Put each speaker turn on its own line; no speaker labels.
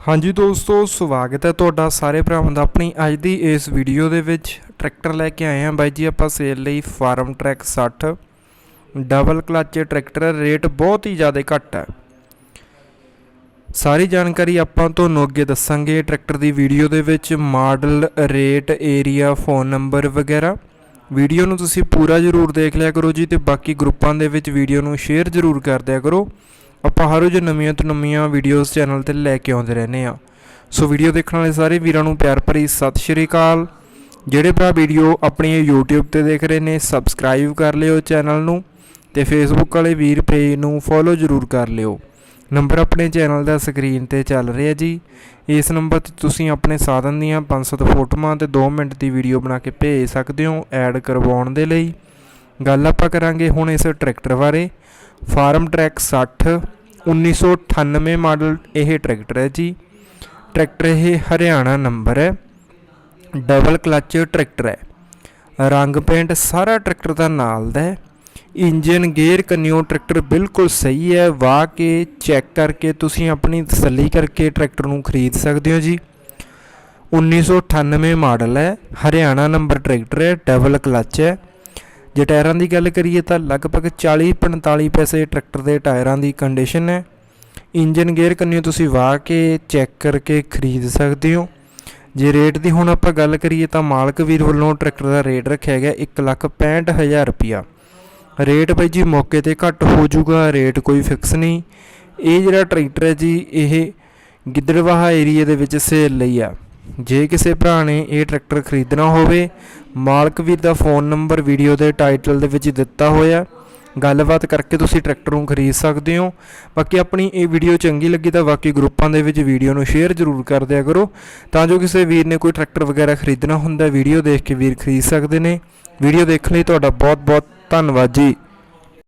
ਹਾਂਜੀ ਦੋਸਤੋ, ਸਵਾਗਤ ਹੈ ਤੁਹਾਡਾ ਸਾਰੇ ਭਰਾਵਾਂ ਦਾ ਆਪਣੀ ਅੱਜ ਦੀ ਇਸ ਵੀਡੀਓ ਦੇ ਵਿੱਚ। ਟਰੈਕਟਰ ਲੈ ਕੇ ਆਏ ਹਾਂ ਬਾਈ ਜੀ ਆਪਾਂ ਸੇਲ ਲਈ Farmtrac 60 double clutch tractor rate ਬਹੁਤ ਹੀ ਜ਼ਿਆਦਾ ਘੱਟ ਹੈ। ਸਾਰੀ ਜਾਣਕਾਰੀ ਆਪਾਂ ਤੁਹਾਨੂੰ ਅੱਗੇ ਦੱਸਾਂਗੇ ਟਰੈਕਟਰ ਦੀ ਵੀਡੀਓ ਦੇ ਵਿੱਚ model rate area phone number ਵਗੈਰਾ। ਵੀਡੀਓ ਨੂੰ ਤੁਸੀਂ ਪੂਰਾ ਜ਼ਰੂਰ ਦੇਖ ਲਿਆ ਕਰੋ ਜੀ ਤੇ ਬਾਕੀ ਗਰੁੱਪਾਂ ਦੇ ਵਿੱਚ ਵੀਡੀਓ ਨੂੰ ਸ਼ੇਅਰ ਜ਼ਰੂਰ ਕਰ ਦਿਆ ਕਰੋ। ਆਪਾਂ ਹਰ ਰੋਜ਼ ਨਵੀਆਂ ਤੋਂ ਨਵੀਆਂ ਵੀਡੀਓਜ਼ ਚੈਨਲ ਤੇ ਲੈ ਕੇ ਆਉਂਦੇ ਰਹਿੰਦੇ ਆ ਸੋ ਵੀਡੀਓ ਦੇਖਣ ਵਾਲੇ ਸਾਰੇ ਵੀਰਾਂ ਨੂੰ ਪਿਆਰ ਭਰੀ ਸਤਿ ਸ਼੍ਰੀ ਅਕਾਲ। ਜਿਹੜੇ ਭਰਾ ਵੀਡੀਓ ਆਪਣੀ YouTube ਤੇ ਦੇਖ ਰਹੇ ਨੇ ਸਬਸਕ੍ਰਾਈਬ ਕਰ ਲਿਓ ਚੈਨਲ ਨੂੰ ਤੇ Facebook ਵਾਲੇ ਵੀਰ ਪੇਜ ਨੂੰ ਫੋਲੋ ਜ਼ਰੂਰ ਕਰ ਲਿਓ। ਨੰਬਰ ਆਪਣੇ ਚੈਨਲ ਦਾ ਸਕਰੀਨ ਤੇ ਚੱਲ ਰਿਹਾ ਜੀ। ਇਸ ਨੰਬਰ ਤੇ ਤੁਸੀਂ ਆਪਣੇ ਸਾਧਨ ਦੀਆਂ 500 ਫੋਟੋਆਂ ਤੇ 2 ਮਿੰਟ ਦੀ ਵੀਡੀਓ ਬਣਾ ਕੇ ਭੇਜ ਸਕਦੇ ਹੋ ਐਡ ਕਰਵਾਉਣ ਦੇ ਲਈ। ਗੱਲ ਆਪਾਂ ਕਰਾਂਗੇ ਹੁਣ ਇਸ ਟਰੈਕਟਰ ਬਾਰੇ। ਫਾਰਮ ਟਰੈਕ 60 1998 ਮਾਡਲ ਇਹ ਟਰੈਕਟਰ ਹੈ ਜੀ। ਟਰੈਕਟਰ ਇਹ ਹਰਿਆਣਾ ਨੰਬਰ ਹੈ। ਡਬਲ ਕਲਚ ਟਰੈਕਟਰ ਹੈ। ਰੰਗ ਪੇਂਟ ਸਾਰਾ ਟਰੈਕਟਰ ਦਾ ਨਾਲ ਦਾ ਹੈ। ਇੰਜਨ, ਗੇਅਰ, ਕੰਨਿਓ ਟਰੈਕਟਰ ਬਿਲਕੁਲ ਸਹੀ ਹੈ। ਵਾਹ ਕੇ ਚੈੱਕ ਕਰਕੇ ਤੁਸੀਂ ਆਪਣੀ ਤਸੱਲੀ ਕਰਕੇ ਟਰੈਕਟਰ ਨੂੰ ਖਰੀਦ ਸਕਦੇ ਹੋ ਜੀ। 1998 ਮਾਡਲ ਹੈ। ਹਰਿਆਣਾ ਨੰਬਰ ਟਰੈਕਟਰ ਹੈ। ਡਬਲ ਕਲਚ ਹੈ। ਜੇ ਟਾਇਰਾਂ ਦੀ ਗੱਲ ਕਰੀਏ ਤਾਂ ਲਗਭਗ 40-45 ਪੈਸੇ ਟਰੈਕਟਰ ਦੇ ਟਾਇਰਾਂ ਦੀ ਕੰਡੀਸ਼ਨ ਹੈ। ਇੰਜਨ ਗੇਅਰ ਕੰਨਿਓ ਤੁਸੀਂ ਵਾਹ ਕੇ ਚੈੱਕ ਕਰਕੇ ਖਰੀਦ ਸਕਦੇ ਹੋ। ਜੇ ਰੇਟ ਦੀ ਹੁਣ ਆਪਾਂ ਗੱਲ ਕਰੀਏ ਤਾਂ ਮਾਲਕ ਵੀਰ ਵੱਲੋਂ ਟਰੈਕਟਰ ਦਾ ਰੇਟ ਰੱਖਿਆ ਗਿਆ 165000 ਰੁਪਿਆ ਰੇਟ ਭਾਈ ਜੀ ਮੌਕੇ ਤੇ ਘੱਟ ਹੋ ਜਾਊਗਾ, ਰੇਟ ਕੋਈ ਫਿਕਸ ਨਹੀਂ। ਇਹ ਜਿਹੜਾ ਟਰੈਕਟਰ ਹੈ ਜੀ, ਇਹ ਗਿੱਦੜਵਾਹਾ ਏਰੀਆ ਦੇ ਵਿੱਚ ਸੇਲ ਲਈ ਆ। ਜੇ ਕਿਸੇ ਭਰਾ ਨੇ ਇਹ ਟਰੈਕਟਰ ਖਰੀਦਣਾ ਹੋਵੇ, ਮਾਲਕ ਵੀਰ ਦਾ ਫੋਨ ਨੰਬਰ ਵੀਡੀਓ ਦੇ ਟਾਈਟਲ ਦੇ ਵਿੱਚ ਦਿੱਤਾ ਹੋਇਆ। ਗੱਲਬਾਤ ਕਰਕੇ ਤੁਸੀਂ ਟਰੈਕਟਰ ਨੂੰ ਖਰੀਦ ਸਕਦੇ ਹੋ। ਬਾਕੀ ਆਪਣੀ ਇਹ ਵੀਡੀਓ ਚੰਗੀ ਲੱਗੀ ਤਾਂ ਬਾਕੀ ਗਰੁੱਪਾਂ ਦੇ ਵਿੱਚ ਵੀਡੀਓ ਨੂੰ ਸ਼ੇਅਰ ਜ਼ਰੂਰ ਕਰ ਦਿਆ ਕਰੋ। ਤਾਂ ਜੋ ਕਿਸੇ ਵੀਰ ਨੇ ਕੋਈ ਟਰੈਕਟਰ ਵਗੈਰਾ ਖਰੀਦਣਾ ਹੁੰਦਾ, ਵੀਡੀਓ ਦੇਖ ਕੇ ਵੀਰ ਖਰੀਦ ਸਕਦੇ ਨੇ। ਵੀਡੀਓ ਦੇਖਣ ਲਈ ਤੁਹਾਡਾ ਬਹੁਤ ਬਹੁਤ ਧੰਨਵਾਦ ਜੀ।